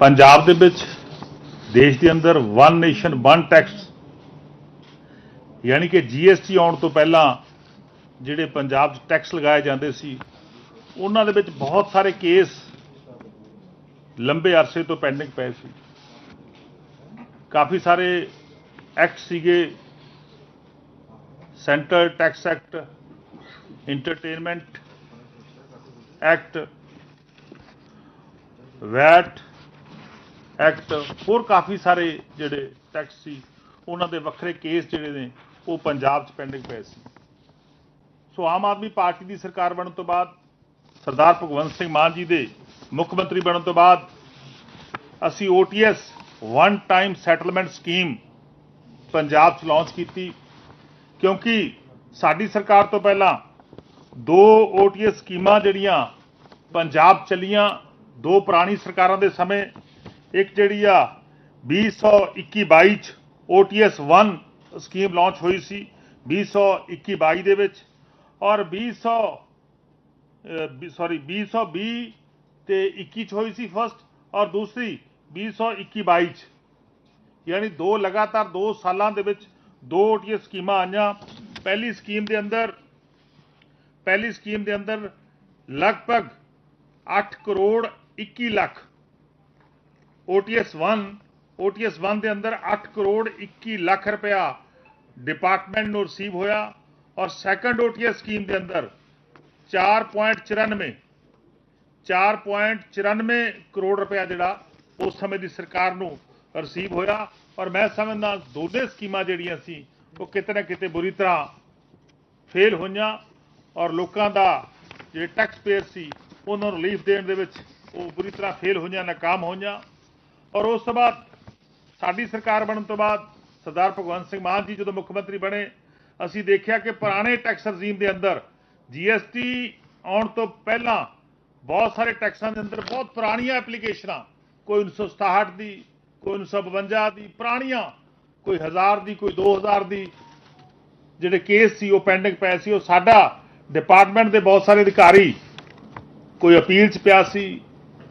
ਪੰਜਾਬ ਦੇ ਵਿੱਚ ਦੇਸ਼ ਦੇ ਅੰਦਰ ਵਨ ਨੇਸ਼ਨ ਵਨ ਟੈਕਸ ਯਾਨੀ ਕਿ ਜੀਐਸਟੀ ਆਉਣ ਤੋਂ ਪਹਿਲਾਂ ਜਿਹੜੇ ਪੰਜਾਬ 'ਚ ਟੈਕਸ ਲਗਾਏ ਜਾਂਦੇ ਸੀ, ਉਹਨਾਂ ਦੇ ਵਿੱਚ ਬਹੁਤ ਸਾਰੇ ਕੇਸ ਲੰਬੇ ਅਰਸੇ ਤੋਂ ਪੈਂਡਿੰਗ ਪਏ ਸੀ। ਕਾਫੀ ਸਾਰੇ ਐਕਟ ਸੀਗੇ centre tax act entertainment act VAT act ਹੋਰ ਕਾਫੀ ਸਾਰੇ ਜਿਹੜੇ ਟੈਕਸ ਸੀ, ਉਹਨਾਂ ਦੇ ਵੱਖਰੇ ਕੇਸ ਜਿਹੜੇ ਨੇ, ਉਹ ਪੰਜਾਬ 'ਚ ਪੈਂਡਿੰਗ ਪਏ ਸੀ। ਸੋ ਆਮ ਆਦਮੀ ਪਾਰਟੀ ਦੀ ਸਰਕਾਰ ਬਣਨ ਤੋਂ ਬਾਅਦ, ਸਰਦਾਰ ਭਗਵੰਤ ਸਿੰਘ ਮਾਨ ਜੀ ਦੇ ਮੁੱਖ ਮੰਤਰੀ ਬਣਨ ਤੋਂ ਬਾਅਦ, ਅਸੀਂ OTS one time settlement scheme Punjab 'ਚ ਲਾਂਚ ਕੀਤੀ, ਕਿਉਂਕਿ ਸਾਡੀ ਸਰਕਾਰ ਤੋਂ ਪਹਿਲਾਂ ਦੋ OTS ਸਕੀਮਾਂ ਜਿਹੜੀਆਂ ਪੰਜਾਬ 'ਚ ਚੱਲੀਆਂ, ਦੋ ਪੁਰਾਣੀ ਸਰਕਾਰਾਂ ਦੇ ਸਮੇਂ ਇੱਕ ਜਿਹੜੀ ਆ 2021-22 ਚ OTS 1 ਸਕੀਮ ਲਾਂਚ ਹੋਈ ਸੀ 2021-22 ਦੇ ਵਿੱਚ। ਔਰ 200 ਸੌਰੀ 2020 ਤੇ 21 ਚ ਹੋਈ ਸੀ ਫਸਟ ਔਰ ਦੂਸਰੀ 2021-22 ਚ। ਯਾਨੀ ਦੋ, ਲਗਾਤਾਰ ਦੋ ਸਾਲਾਂ ਦੇ ਵਿੱਚ ਦੋ OTS ਸਕੀਮਾਂ ਆਈਆਂ। ਪਹਿਲੀ ਸਕੀਮ ਦੇ ਅੰਦਰ, ਪਹਿਲੀ ਸਕੀਮ ਦੇ ਅੰਦਰ ਲਗਭਗ 8 ਕਰੋੜ 21 ਲੱਖ OTS 1 OTS 1 ਦੇ ਅੰਦਰ 8 ਕਰੋੜ 21 ਲੱਖ ਰੁਪਇਆ ਡਿਪਾਰਟਮੈਂਟ ਨੂੰ ਰਿਸੀਵ ਹੋਇਆ ਔਰ ਸੈਕੰਡ OTS ਸਕੀਮ ਦੇ ਅੰਦਰ 4.94 4.94 ਕਰੋੜ ਰੁਪਇਆ ਜਿਹੜਾ ਉਸ ਸਮੇਂ ਦੀ ਸਰਕਾਰ ਨੂੰ ਰਿਸੀਵ ਹੋਇਆ ਔਰ ਮੈਂ ਸਮਝਦਾ ਦੋਨੇ ਸਕੀਮਾਂ ਜਿਹੜੀਆਂ ਸੀ ਉਹ ਕਿਤੇ ਨਾ ਕਿਤੇ ਬੁਰੀ ਤਰ੍ਹਾਂ ਫੇਲ ਹੋਈਆਂ ਔਰ ਲੋਕਾਂ ਦਾ ਜਿਹੜੇ ਟੈਕਸ ਪੇਅਰ ਸੀ ਉਹਨਾਂ ਨੂੰ ਰਿਲੀਫ ਦੇਣ ਦੇ ਵਿੱਚ ਉਹ ਬੁਰੀ ਤਰ੍ਹਾਂ ਫੇਲ ਹੋਈਆਂ, ਨਾਕਾਮ ਹੋਈਆਂ। ਔਰ ਉਸ ਤੋਂ ਬਾਅਦ ਸਾਡੀ ਸਰਕਾਰ ਬਣਨ ਤੋਂ ਬਾਅਦ ਸਰਦਾਰ ਭਗਵੰਤ ਸਿੰਘ ਮਾਨ ਜੀ ਜਦੋਂ ਮੁੱਖ ਮੰਤਰੀ ਬਣੇ, ਅਸੀਂ ਦੇਖਿਆ ਕਿ ਪੁਰਾਣੇ ਟੈਕਸ ਰਜੀਮ ਦੇ ਅੰਦਰ ਜੀਐਸਟੀ ਆਉਣ ਤੋਂ ਪਹਿਲਾਂ ਬਹੁਤ ਸਾਰੇ ਟੈਕਸਾਂ ਦੇ ਅੰਦਰ ਬਹੁਤ ਪੁਰਾਣੀਆਂ ਐਪਲੀਕੇਸ਼ਨਾਂ, ਕੋਈ 1967 ਦੀ, ਕੋਈ 1952 ਦੀ, ਪੁਰਾਣੀਆਂ, ਕੋਈ 1000 ਦੀ, ਕੋਈ 2000 ਦੀ, ਜਿਹੜੇ ਕੇਸ ਸੀ ਉਹ ਪੈਂਡਿੰਗ ਪਏ ਸੀ, ਉਹ ਸਾਡਾ ਡਿਪਾਰਟਮੈਂਟ ਦੇ ਬਹੁਤ ਸਾਰੇ ਅਧਿਕਾਰੀ ਕੋਈ ਅਪੀਲ 'ਚ ਪਿਆ ਸੀ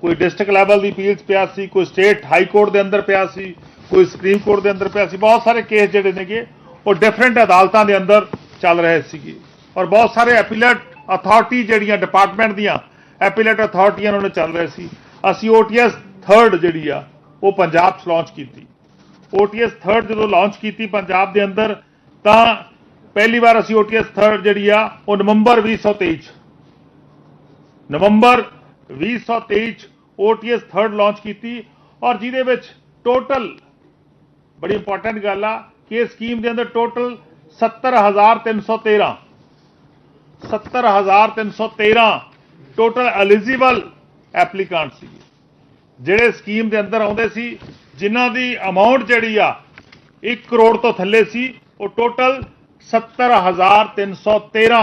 ਕੋਈ ਡਿਸਟ੍ਰਿਕਟ ਲੈਵਲ ਦੀ ਅਪੀਲ 'ਚ ਪਿਆ ਸੀ, ਕੋਈ ਸਟੇਟ ਹਾਈ ਕੋਰਟ ਦੇ ਅੰਦਰ ਪਿਆ ਸੀ, ਕੋਈ ਸੁਪਰੀਮ ਕੋਰਟ ਦੇ ਅੰਦਰ ਪਿਆ ਸੀ, ਬਹੁਤ ਸਾਰੇ ਕੇਸ ਜਿਹੜੇ ਨੇਗੇ, ਉਹ ਡਿਫਰੈਂਟ ਅਦਾਲਤਾਂ ਦੇ ਅੰਦਰ ਚੱਲ ਰਹੇ ਸੀਗੇ। ਔਰ ਬਹੁਤ ਸਾਰੇ ਐਪੀਲੇਟ ਅਥਾਰਟੀ ਜਿਹੜੀਆਂ ਡਿਪਾਰਟਮੈਂਟ ਦੀਆਂ ਐਪੀਲੇਟ ਅਥਾਰਟੀਆਂ ਉਹਨਾਂ ਨੂੰ ਚੱਲ ਰਹੇ ਸੀ। ਅਸੀਂ OTS 3rd ਜਿਹੜੀ ਆ, ਉਹ ਪੰਜਾਬ 'ਚ ਲਾਂਚ ਕੀਤੀ। OTS 3rd ਜਦੋਂ ਲਾਂਚ ਕੀਤੀ ਪੰਜਾਬ ਦੇ ਅੰਦਰ, ਤਾਂ ਪਹਿਲੀ ਵਾਰ ਅਸੀਂ OTS 3rd ਜਿਹੜੀ ਆ, ਉਹ ਨਵੰਬਰ 2023 'ਚ। ਨਵੰਬਰ 2023 ਚ OTS ਥਰਡ ਲਾਂਚ ਕੀਤੀ ਔਰ ਜਿਹਦੇ ਵਿੱਚ ਟੋਟਲ ਬੜੀ ਇੰਪੋਰਟੈਂਟ ਗੱਲ ਆ ਕਿ ਇਸ ਸਕੀਮ ਦੇ ਅੰਦਰ ਟੋਟਲ 70313 70313 ਟੋਟਲ ਐਲੀਜੀਬਲ ਐਪਲੀਕੈਂਟ ਸੀ ਜਿਹੜੇ ਸਕੀਮ ਦੇ ਅੰਦਰ ਆਉਂਦੇ ਸੀ, ਜਿਨ੍ਹਾਂ ਦੀ ਅਮਾਉਂਟ ਜਿਹੜੀ ਆ 1 ਕਰੋੜ ਤੋਂ ਥੱਲੇ ਸੀ, ਉਹ ਟੋਟਲ 70313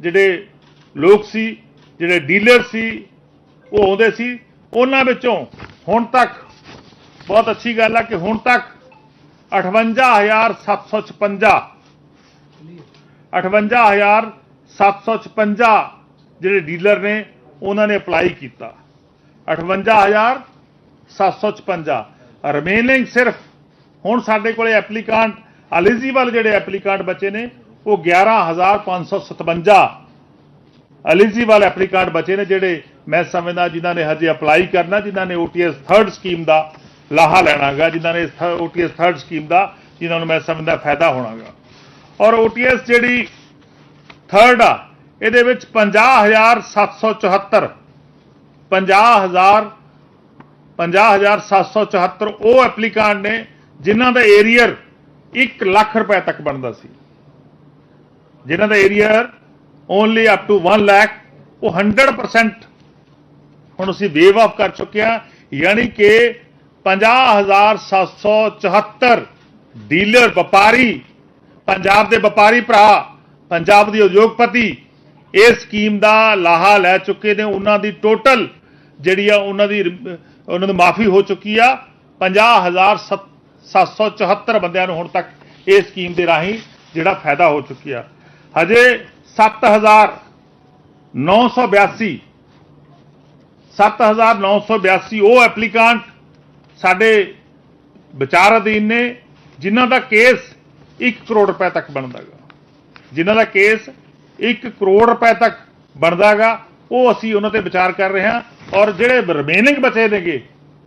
ਜਿਹੜੇ ਲੋਕ ਸੀ ਜਿਹੜੇ ਡੀਲਰ ਸੀ, ਉਹ ਆਉਂਦੇ ਸੀ। ਉਹਨਾਂ ਵਿੱਚੋਂ ਹੁਣ ਤੱਕ ਬਹੁਤ ਅੱਛੀ ਗੱਲ ਆ ਕਿ ਹੁਣ ਤੱਕ 58756 58756 ਜਿਹੜੇ ਡੀਲਰ ਨੇ, ਉਹਨਾਂ ਨੇ ਅਪਲਾਈ ਕੀਤਾ। 58756 ਰਿਮੇਨਿੰਗ ਸਿਰਫ ਹੁਣ ਸਾਡੇ ਕੋਲੇ ਐਪਲੀਕੈਂਟ ਐਲੀਜੀਬਲ ਜਿਹੜੇ ਐਪਲੀਕੈਂਟ ਬੱਚੇ ਨੇ, ਉਹ 11557 ਐਲੀਜੀਬਲ ਐਪਲੀਕੈਂਟ ਬਚੇ ਨੇ ਜਿਹੜੇ ਮੈਂ ਸਮਝਦਾ ਜਿਨ੍ਹਾਂ ਨੇ ਹਜੇ ਅਪਲਾਈ ਕਰਨਾ, ਜਿਨ੍ਹਾਂ ਨੇ OTS 3rd ਸਕੀਮ ਦਾ ਲਾਹਾ ਲੈਣਾਗਾ, ਜਿਨ੍ਹਾਂ ਨੇ OTS 3rd ਸਕੀਮ ਦਾ, ਜਿਨ੍ਹਾਂ ਨੂੰ ਮੈਂ ਸਮਝਦਾ ਫਾਇਦਾ ਹੋਣਾਗਾ। ਔਰ OTS ਜਿਹੜੀ 3rd ਆ, ਇਹਦੇ ਵਿੱਚ 50774 50000 50774 ਉਹ ਐਪਲੀਕੈਂਟ ਨੇ ਜਿਨ੍ਹਾਂ ਦਾ ਏਰੀਅਰ 1 ਲੱਖ ਰੁਪਏ ਤੱਕ ਬਣਦਾ ਸੀ। ਜਿਨ੍ਹਾਂ ਦਾ arrear only up to 1 lakh ਉਹ 100% ਹੁਣ ਅਸੀਂ ਵੇਵ ਆਫ ਕਰ ਚੁੱਕੇ ਹਾਂ, ਯਾਨੀ ਕਿ 50774 ਡੀਲਰ ਵਪਾਰੀ, ਪੰਜਾਬ ਦੇ ਵਪਾਰੀ ਭਰਾ, ਪੰਜਾਬ ਦੇ ਉਦਯੋਗਪਤੀ ਇਸ ਸਕੀਮ ਦਾ ਲਾਹਾ ਲੈ ਚੁੱਕੇ ਨੇ, ਉਹਨਾਂ ਦੀ ਟੋਟਲ ਜਿਹੜੀ ਆ, ਉਹਨਾਂ ਦੀ ਉਹਨਾਂ ਦੀ ਮਾਫੀ ਹੋ ਚੁੱਕੀ ਆ 50774 ਬੰਦਿਆਂ ਨੂੰ ਹੁਣ ਤੱਕ ਇਸ ਸਕੀਮ ਦੇ ਰਾਹੀਂ ਜਿਹੜਾ ਫਾਇਦਾ ਹੋ ਚੁੱਕਿਆ। ਹਜੇ 7982 7982 ਉਹ ਐਪਲੀਕਾਂਟ ਸਾਡੇ ਵਿਚਾਰ ਅਧੀਨ ਨੇ, ਜਿਨ੍ਹਾਂ ਦਾ ਕੇਸ 1 ਕਰੋੜ ਰੁਪਏ ਤੱਕ ਬਣਦਾਗਾ ਜਿਨ੍ਹਾਂ ਦਾ ਕੇਸ 1 ਕਰੋੜ ਰੁਪਏ ਤੱਕ ਬਣਦਾਗਾ ਉਹ ਅਸੀਂ ਉਹਨਾਂ ਤੇ ਵਿਚਾਰ ਕਰ ਰਹੇ ਹਾਂ। ਔਰ ਜਿਹੜੇ ਰਿਮੇਨਿੰਗ ਬਚੇ ਨੇਗੇ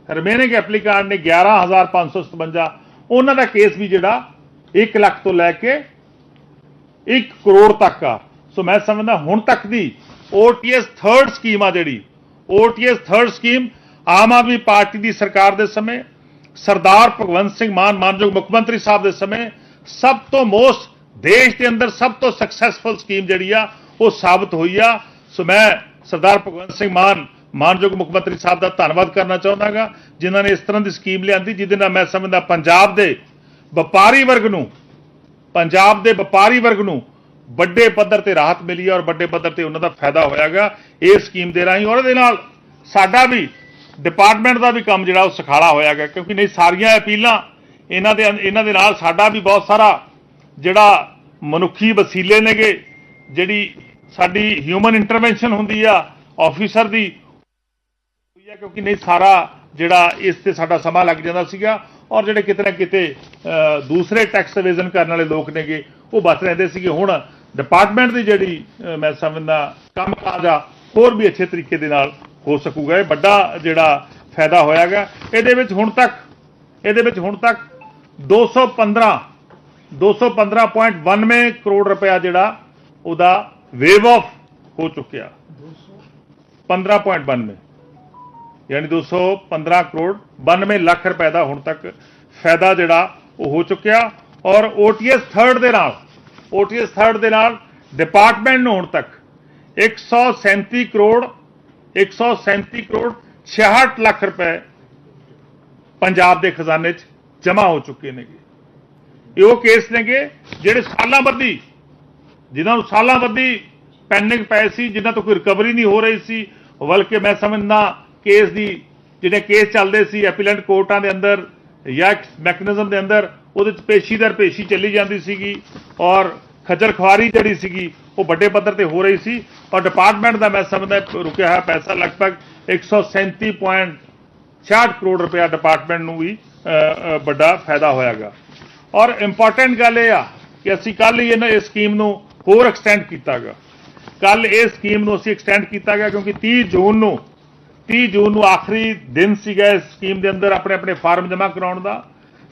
ਰਿਮੇਨਿੰਗ ਐਪਲੀਕਾਂਟ ਨੇ 11557 ਉਹਨਾਂ ਦਾ ਕੇਸ ਵੀ ਜਿਹੜਾ 1 ਲੱਖ ਤੋਂ ਲੈ ਕੇ 1 ਕਰੋੜ ਤੱਕ ਆ। ਸੋ ਮੈਂ ਸਮਝਦਾ ਹੁਣ ਤੱਕ ਦੀ OTS ਥਰਡ ਸਕੀਮ ਆ ਜਿਹੜੀ OTS third scheme Aam Aadmi party ਦੀ ਸਰਕਾਰ ਦੇ ਸਮੇਂ, ਸਰਦਾਰ ਭਗਵੰਤ ਸਿੰਘ ਮਾਨ ਮਾਨਯੋਗ ਮੁੱਖ ਮੰਤਰੀ ਸਾਹਿਬ ਦੇ ਸਮੇਂ ਸਭ ਤੋਂ ਮੋਸਟ ਦੇਸ਼ ਦੇ ਅੰਦਰ ਸਭ ਤੋਂ ਸਕਸੈਸਫੁਲ ਸਕੀਮ ਜਿਹੜੀ ਆ, ਉਹ ਸਾਬਤ ਹੋਈ ਆ। ਸੋ ਮੈਂ ਸਰਦਾਰ ਭਗਵੰਤ ਸਿੰਘ ਮਾਨ ਮਾਨਯੋਗ ਮੁੱਖ ਮੰਤਰੀ ਸਾਹਿਬ ਦਾ ਧੰਨਵਾਦ ਕਰਨਾ ਚਾਹੁੰਦਾਗਾ, ਜਿਨ੍ਹਾਂ ਨੇ ਇਸ ਤਰ੍ਹਾਂ ਦੀ ਸਕੀਮ ਲਿਆਂਦੀ, ਜਿਹਦੇ ਨਾਲ ਮੈਂ ਸਮਝਦਾ ਪੰਜਾਬ ਦੇ ਵਪਾਰੀ ਵਰਗ ਨੂੰ, ਪੰਜਾਬ ਦੇ ਵਪਾਰੀ ਵਰਗ ਨੂੰ ਵੱਡੇ ਪੱਧਰ ਤੇ ਰਾਹਤ ਮਿਲੀ ਹੈ ਔਰ ਵੱਡੇ ਪੱਧਰ ਤੇ ਉਹਨਾਂ ਦਾ ਫਾਇਦਾ ਹੋਇਆਗਾ ਇਸ ਸਕੀਮ ਦੇ ਰਾਹੀਂ ਔਰ ਇਹਦੇ ਨਾਲ ਸਾਡਾ ਵੀ ਡਿਪਾਰਟਮੈਂਟ ਦਾ ਵੀ ਕੰਮ ਜਿਹੜਾ ਉਹ ਸਖਾਲਾ ਹੋਇਆਗਾ ਕਿਉਂਕਿ ਨਹੀਂ ਸਾਰੀਆਂ ਅਪੀਲਾਂ ਇਹਨਾਂ ਦੇ ਇਹਨਾਂ ਦੇ ਨਾਲ ਸਾਡਾ ਵੀ ਬਹੁਤ ਸਾਰਾ ਜਿਹੜਾ ਮਨੁੱਖੀ ਵਸੀਲੇ ਨੇਗੇ, ਜਿਹੜੀ ਸਾਡੀ ਹਿਊਮਨ ਇੰਟਰਵੈਂਸ਼ਨ ਹੁੰਦੀ ਆ ਆਫੀਸਰ ਦੀ ਹੋਈ ਆ ਕਿਉਂਕਿ ਨਹੀਂ ਸਾਰਾ ਜਿਹੜਾ ਇਸ ਤੇ ਸਾਡਾ ਸਮਾਂ ਲੱਗ ਜਾਂਦਾ ਸੀਗਾ। ਔਰ ਜਿਹੜੇ ਕਿਤੇ ਨਾ ਕਿਤੇ ਦੂਸਰੇ ਟੈਕਸ ਇਵੇਜ਼ਨ ਕਰਨ ਵਾਲੇ ਲੋਕ ਨੇਗੇ ਉਹ ਬਚ ਰਹਿੰਦੇ ਸੀਗੇ। ਹੁਣ ਡਿਪਾਰਟਮੈਂਟ ਦੀ ਜਿਹੜੀ ਮੈਂ ਸਮਝਦਾ ਕੰਮ ਕਾਜ ਆ ਹੋਰ ਵੀ ਅੱਛੇ ਤਰੀਕੇ ਦੇ ਨਾਲ ਹੋ ਸਕੂਗਾ। ਇਹ ਵੱਡਾ ਜਿਹੜਾ ਫਾਇਦਾ ਹੋਇਆਗਾ ਇਹਦੇ ਵਿੱਚ ਹੁਣ ਤੱਕ ਇਹਦੇ ਵਿੱਚ ਹੁਣ ਤੱਕ 215 215.92 ਕਰੋੜ ਰੁਪਇਆ ਜਿਹੜਾ ਉਹਦਾ ਵੇਵ ਆਫ ਹੋ ਚੁੱਕਿਆ। 15.92 ਯਾਨੀ 215 ਕਰੋੜ 92 ਲੱਖ ਰੁਪਏ ਦਾ ਹੁਣ ਤੱਕ ਫਾਇਦਾ ਜਿਹੜਾ ਉਹ ਹੋ ਚੁੱਕਿਆ ਔਰ OTS ਥਰਡ ਦੇ ਨਾਲ OTS ਥਰਡ ਦੇ ਨਾਲ ਡਿਪਾਰਟਮੈਂਟ ਨੂੰ ਹੁਣ ਤੱਕ 137 ਕਰੋੜ 137 ਕਰੋੜ 66 ਲੱਖ ਰੁਪਏ ਪੰਜਾਬ ਦੇ ਖਜ਼ਾਨੇ 'ਚ ਜਮ੍ਹਾਂ ਹੋ ਚੁੱਕੇ ਨੇਗੇ। ਇਹ ਉਹ ਕੇਸ ਨੇਗੇ ਜਿਹੜੇ ਸਾਲਾਂ ਬੱਧੀ, ਜਿਨ੍ਹਾਂ ਨੂੰ ਸਾਲਾਂ ਬੱਧੀ ਪੈਂਡਿੰਗ ਪਏ ਸੀ, ਜਿਨ੍ਹਾਂ ਤੋਂ ਕੋਈ ਰਿਕਵਰੀ ਨਹੀਂ ਹੋ ਰਹੀ ਸੀ, ਬਲਕਿ ਮੈਂ ਸਮਝਦਾ ਕੇਸ ਦੀ, ਜਿਹੜੇ ਕੇਸ ਚੱਲਦੇ ਸੀ ਐਪੀਲੈਂਟ ਕੋਰਟਾਂ ਦੇ ਅੰਦਰ ਜਾਂ ਮੈਕੈਨਿਜ਼ਮ ਦੇ ਅੰਦਰ, ਉਹਦੇ ਚ ਪੇਸ਼ੀ ਦਰ ਪੇਸ਼ੀ ਚੱਲੀ ਜਾਂਦੀ ਸੀਗੀ ਔਰ ਖੱਜਲ ਖੁਆਰੀ ਜਿਹੜੀ ਸੀਗੀ, ਉਹ ਵੱਡੇ ਪੱਧਰ ਤੇ ਹੋ ਰਹੀ ਸੀ ਔਰ ਡਿਪਾਰਟਮੈਂਟ ਦਾ ਮੈਂ ਸਮਝਦਾ ਰੁਕਿਆ ਹੋਇਆ ਪੈਸਾ ਲਗਭਗ 137.66 ਕਰੋੜ ਰੁਪਇਆ ਡਿਪਾਰਟਮੈਂਟ ਨੂੰ ਵੀ ਵੱਡਾ ਫਾਇਦਾ ਹੋਇਆਗਾ। ਔਰ ਇੰਪੋਰਟੈਂਟ ਗੱਲ ਇਹ ਆ ਕਿ ਅਸੀਂ ਕੱਲ ਹੀ ਇਹਨਾਂ, ਇਸ ਸਕੀਮ ਨੂੰ ਹੋਰ ਐਕਸਟੈਂਡ ਕੀਤਾਗਾ। ਕੱਲ ਇਹ ਸਕੀਮ ਨੂੰ ਅਸੀਂ ਐਕਸਟੈਂਡ ਕੀਤਾ ਗਿਆ ਕਿਉਂਕਿ 30 ਜੂਨ ਨੂੰ 30 ਜੂਨ ਨੂੰ ਆਖਰੀ ਦਿਨ ਸੀਗਾ ਇਸ ਸਕੀਮ ਦੇ ਅੰਦਰ ਆਪਣੇ ਆਪਣੇ ਫਾਰਮ ਜਮ੍ਹਾਂ ਕਰਾਉਣ ਦਾ।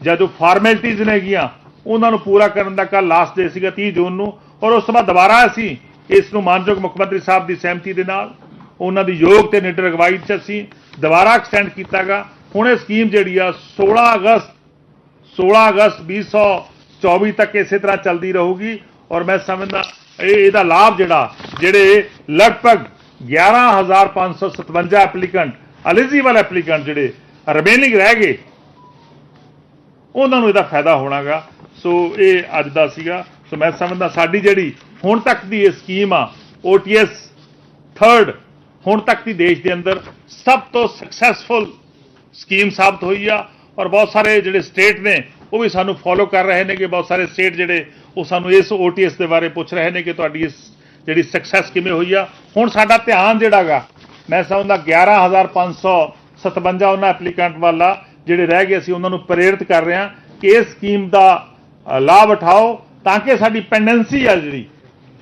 ਜਾਂ ਜੋ ਫਾਰਮੈਲਿਟੀਜ਼ ਨੇਗੀਆਂ ਉਹਨਾਂ ਨੂੰ ਪੂਰਾ ਕਰਨ ਦਾ ਕੱਲ ਲਾਸਟ ਡੇ ਸੀਗਾ 30 ਜੂਨ ਨੂੰ। ਔਰ ਉਸ ਤੋਂ ਬਾਅਦ ਦੁਬਾਰਾ ਅਸੀਂ ਇਸ ਨੂੰ ਮਾਨਯੋਗ ਮੁੱਖ ਮੰਤਰੀ ਸਾਹਿਬ ਦੀ ਸਹਿਮਤੀ ਦੇ ਨਾਲ, ਉਹਨਾਂ ਦੀ ਯੋਗ ਤੇ ਨਿਡਰ ਅਗਵਾਈ 'ਚ ਅਸੀਂ ਦੁਬਾਰਾ ਐਕਸਟੈਂਡ ਕੀਤਾਗਾ। ਹੁਣ ਇਹ ਸਕੀਮ ਜਿਹੜੀ ਆ 16 ਅਗਸਤ 16 ਅਗਸਤ 2024 ਤੱਕ ਇਸੇ ਤਰ੍ਹਾਂ ਚੱਲਦੀ ਰਹੂਗੀ। ਔਰ ਮੈਂ ਸਮਝਦਾ, ਇਹ ਇਹਦਾ ਲਾਭ ਜਿਹੜਾ, ਜਿਹੜੇ ਲਗਭਗ 11557 ਐਪਲੀਕੈਂਟ ਐਲੀਜੀਬਲ ਐਪਲੀਕੈਂਟ ਜਿਹੜੇ ਰਿਮੇਨਿੰਗ ਰਹਿ ਗਏ, ਉਹਨਾਂ ਨੂੰ ਇਹਦਾ ਫਾਇਦਾ ਹੋਣਾਗਾ। ਸੋ ਇਹ ਅੱਜ ਦਾ ਸੀਗਾ। ਸੋ ਮੈਂ ਸਮਝਦਾ ਸਾਡੀ ਜਿਹੜੀ ਹੁਣ ਤੱਕ ਦੀ ਇਹ ਸਕੀਮ ਆ OTS ਥਰਡ ਹੁਣ ਤੱਕ ਦੀ ਦੇਸ਼ ਦੇ ਅੰਦਰ ਸਭ ਤੋਂ ਸਕਸੈਸਫੁਲ ਸਕੀਮ ਸਾਬਤ ਹੋਈ ਆ ਔਰ ਬਹੁਤ ਸਾਰੇ ਜਿਹੜੇ ਸਟੇਟ ਨੇ, ਉਹ ਵੀ ਸਾਨੂੰ ਫੋਲੋ ਕਰ ਰਹੇ ਨੇ ਕਿ ਬਹੁਤ ਸਾਰੇ ਸਟੇਟ ਜਿਹੜੇ ਉਹ ਸਾਨੂੰ ਇਸ OTS ਦੇ ਬਾਰੇ ਪੁੱਛ ਰਹੇ ਨੇ ਕਿ ਤੁਹਾਡੀ ਇਸ ਜਿਹੜੀ ਸਕਸੈਸ ਕਿਵੇਂ ਹੋਈ ਆ ਹੁਣ ਸਾਡਾ ਧਿਆਨ ਜਿਹੜਾਗਾ ਮੈਂ ਸਮਝਦਾ 11557 ਉਹਨਾਂ ਐਪਲੀਕੈਂਟ ਵਾਲਾ ਜਿਹੜੇ ਰਹਿ ਗਏ ਅਸੀਂ ਉਹਨਾਂ ਨੂੰ ਪ੍ਰੇਰਿਤ ਕਰ ਰਹੇ ਹਾਂ ਕਿ ਇਸ ਸਕੀਮ ਦਾ ਲਾਭ ਉਠਾਓ ਤਾਂ ਕਿ ਸਾਡੀ ਪੈਂਡੈਂਸੀ ਆ ਜਿਹੜੀ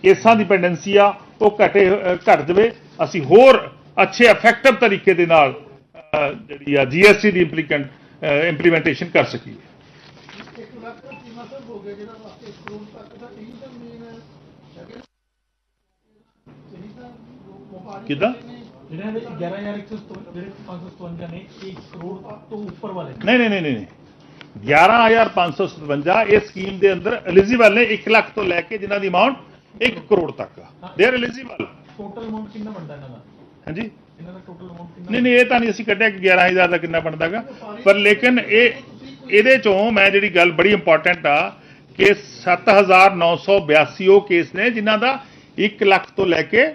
ਕੇਸਾਂ ਦੀ ਪੈਂਡੈਂਸੀ ਆ ਉਹ ਘਟੇ ਅ, ਘਟ ਜਾਵੇ। ਅਸੀਂ ਹੋਰ ਅੱਛੇ ਇਫੈਕਟਿਵ ਤਰੀਕੇ ਦੇ ਨਾਲ ਜਿਹੜੀ ਆ ਜੀਐਸਟੀ ਦੀ ਇੰਪਲੀਕੈਂਟ ਇੰਪਲੀਮੈਂਟੇਸ਼ਨ ਕਰ ਸਕੀਏ ਇੱਕ ਲੱਖ ਦਾ ਕੀਮਾ ਸਰ ਹੋ ਗਿਆ ਜਿਹੜਾ ਵਾਸਤੇ ਕਰੋੜ ਤੱਕ ਦਾ ਇਹੀ ਤਾਂ ਮੇਨ ਹੈਗਾ ਸਹੀ ਤਾਂ ਵਪਾਰੀ ਕਿੱਦਾਂ? ਜਿਹੜੇ ਇਹਦੇ 11157 ਜਿਹੜੇ 557 ਨੇ 1 ਕਰੋੜ ਤੋਂ ਉੱਪਰ ਵਾਲੇ। ਨਹੀਂ ਨਹੀਂ ਨਹੀਂ ਨਹੀਂ 11557 ਇਸ ਸਕੀਮ ਦੇ ਅੰਦਰ ਐਲੀਜੀਬਲ ਨੇ 1 ਲੱਖ ਤੋਂ ਲੈ ਕੇ ਜਿਨ੍ਹਾਂ ਦੀ ਅਮਾਉਂਟ 1 ਕਰੋੜ ਤੱਕ। They are eligible total amount ਕਿੰਨਾ ਬਣਦਾ ਇਹਨਾਂ ਦਾ? ਹਾਂਜੀ? ਇਹਨਾਂ ਦਾ ਟੋਟਲ ਅਮਾਉਂਟ ਕਿੰਨਾ ਨਹੀਂ ਨਹੀਂ ਇਹ ਤਾਂ ਨਹੀਂ ਅਸੀਂ ਕੱਢਿਆ ਕਿ 11000 ਦਾ ਕਿੰਨਾ ਬਣਦਾਗਾ ਪਰ ਲੇਕਿਨ ਇਹ ਇਹਦੇ ਚੋਂ ਮੈਂ ਜਿਹੜੀ ਗੱਲ ਬੜੀ ਇੰਪੋਰਟੈਂਟ ਆ ਕਿ 7982 ਉਹ ਕੇਸ ਨੇ ਜਿਨ੍ਹਾਂ ਦਾ 1 ਲੱਖ ਤੋਂ ਲੈ ਕੇ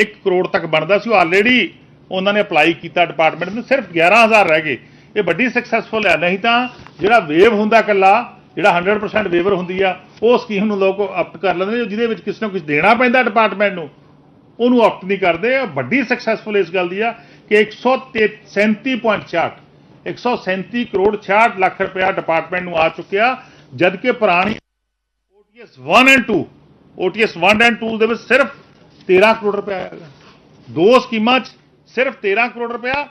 1 ਕਰੋੜ ਤੱਕ ਬਣਦਾ ਸੀ, ਉਹ ਆਲਰੇਡੀ ਉਹਨਾਂ ਨੇ ਅਪਲਾਈ ਕੀਤਾ ਡਿਪਾਰਟਮੈਂਟ ਨੂੰ, ਸਿਰਫ 11000 ਰਹਿ ਗਏ। ਇਹ ਵੱਡੀ ਸਕਸੈਸਫੁਲ ਹੈ, ਨਹੀਂ ਤਾਂ ਜਿਹੜਾ ਵੇਵ ਹੁੰਦਾ ਕੱਲਾ ਜਿਹੜਾ 100% ਵੇਵਰ ਹੁੰਦੀ ਆ, ਉਹ ਸਕੀਮ ਨੂੰ ਲੋਕ ਅਪਟ ਕਰ ਲੈਂਦੇ ਜਿਹਦੇ ਵਿੱਚ ਕਿਸੇ ਨੂੰ ਕੁਝ ਦੇਣਾ ਪੈਂਦਾ ਡਿਪਾਰਟਮੈਂਟ ਨੂੰ। ਉਹਨੂੰ ਆਪਟ ਨਹੀਂ ਕਰਦੇ ਵੱਡੀ ਸਕਸੈਸਫੁਲ ਇਸ ਗੱਲ ਦੀ ਆ ਕਿ 137.66 137 ਕਰੋੜ 66 ਲੱਖ ਰੁਪਇਆ ਡਿਪਾਰਟਮੈਂਟ ਨੂੰ ਆ ਚੁੱਕਿਆ ਜਦ ਕਿ ਪੁਰਾਣੀ OTS 1 ਐਂਡ 2 OTS 1 ਐਂਡ 2 ਦੇ ਵਿੱਚ ਸਿਰਫ 13 ਕਰੋੜ ਰੁਪਇਆ ਆਏਗਾ ਦੋ ਸਕੀਮਾਂ 'ਚ ਸਿਰਫ 13 ਕਰੋੜ ਰੁਪਇਆ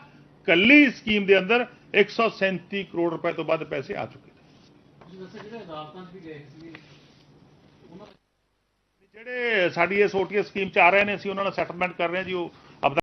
ਕੱਲੀ ਸਕੀਮ ਦੇ ਅੰਦਰ 137 ਕਰੋੜ ਰੁਪਏ ਤੋਂ ਵੱਧ ਪੈਸੇ ਆ ਚੁੱਕੇ ਜਿਹੜੇ ਸਾਡੀ ਇਸ OTS ਸਕੀਮ ਚ ਆ ਰਹੇ ਨੇ ਅਸੀਂ ਉਹਨਾਂ ਨਾਲ ਸੈਟਲਮੈਂਟ ਕਰ ਰਹੇ ਹਾਂ ਜੀ ਉਹ